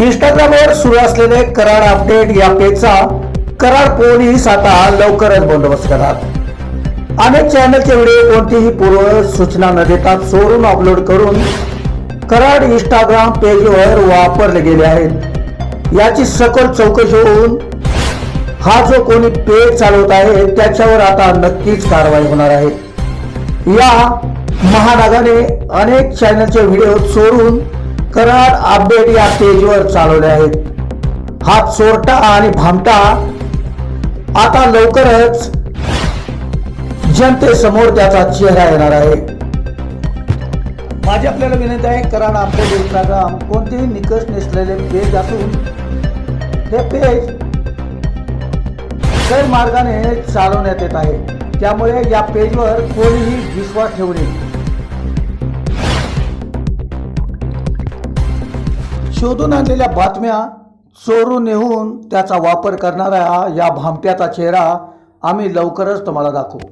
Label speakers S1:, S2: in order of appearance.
S1: इंस्टाग्रामवर सुरू असलेले कराड अपडेट या पेजचा कराड पोलीस आता लवकरच बंदोबस्त करतात. अनेक चॅनलचे व्हिडिओ कोणतीही पूर्व सूचना न देता चोरून अपलोड करून कराड इंस्टाग्राम पेजवर वापरले गेले आहेत. याची सखोल चौकशी होऊन हा जो कोणी पेज चालवत आहे त्याच्यावर आता नक्कीच कारवाई होणार आहे. या महानागाने अनेक चॅनलचे व्हिडिओ चोरून कराड अपडेट या पेजवर चालवले आहेत. हा चोरटा आणि भामटा आता लवकरच जनतेसमोर त्याचा चेहरा येणार आहे. माझी आपल्याला विनंती आहे कराड अपडेट इंस्टाग्राम कोणतेही निकष नसलेले पेज असून हे पेज गैरमार्गाने चालवण्यात येत आहे. त्यामुळे या पेजवर कोणीही विश्वास ठेवणे शोधून आणलेल्या बातम्या चोरून नेऊन त्याचा वापर करणाऱ्या या भामट्याचा चेहरा आम्ही लवकरच तुम्हाला दाखवू.